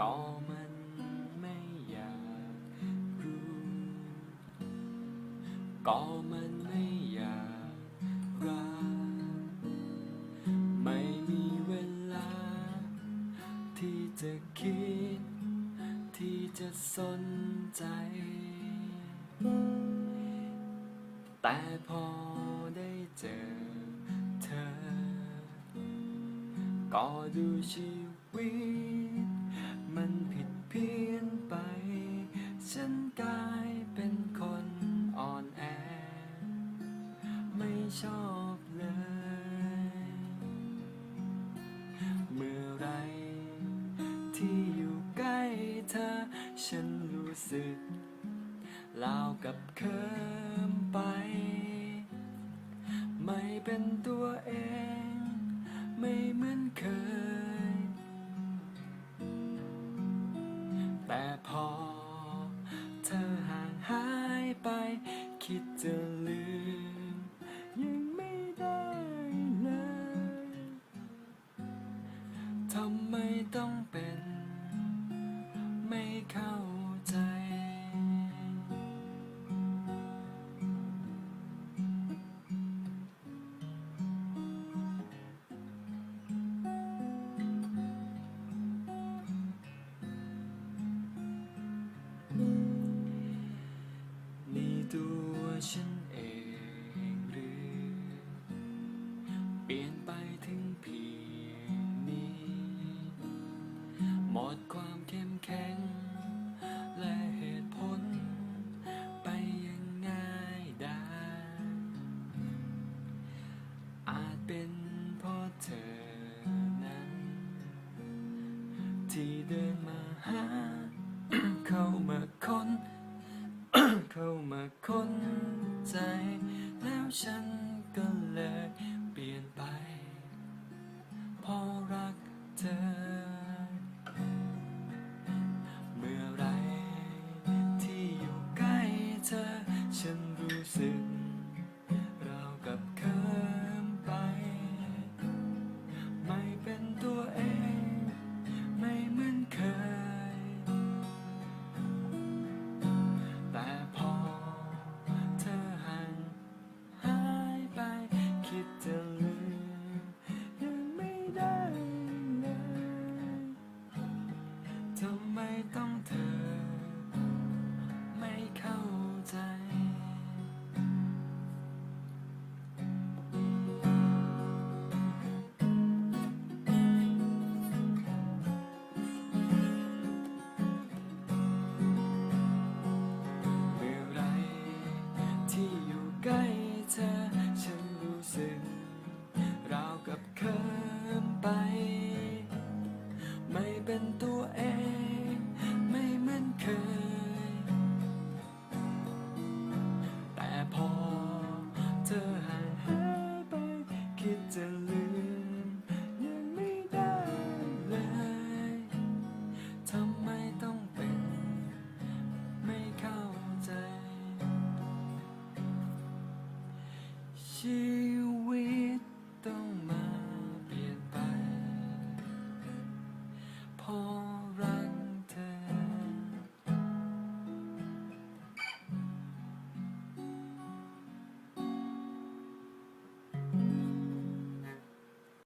ก็มันไม่อยากรู้ก็มันไม่อยากรักไม่มีเวลา ที่จะคิด ที่จะสนใจ แต่พอได้เจอเธอ ก็ดูชีวิต ชอบเลย เมื่อไรที่อยู่ใกล้เธอ ฉันรู้สึกลาวกับเคิมไป ไม่เป็นตัวเอง ไม่เหมือนเคย แต่พอเธอห่างหายไปคิดจะ ทำไมต้องเป็น ไม่เข้าใจ นี่ตัวฉัน มดความเข้มแข็ง และเหตุผล ไปยังง่ายได้ อาจเป็นเพราะเธอนั้น ที่เดินมาหา เข้ามาค้น เข้ามาค้นใจ แล้วฉันก็เลยเปลี่ยนไปเพราะรักเธอ สึกราวกับเคิมไป ไม่เป็นตัวเอง ไม่เหมือนเคย แต่พอเธอห่างหายไป คิดจะลืมยังไม่ได้เลยทำไมต้องเธอ เธอห่างหายไป คิดจะลืม ยังไม่ได้เลย ทำไมต้องเป็น ไม่เข้าใจชี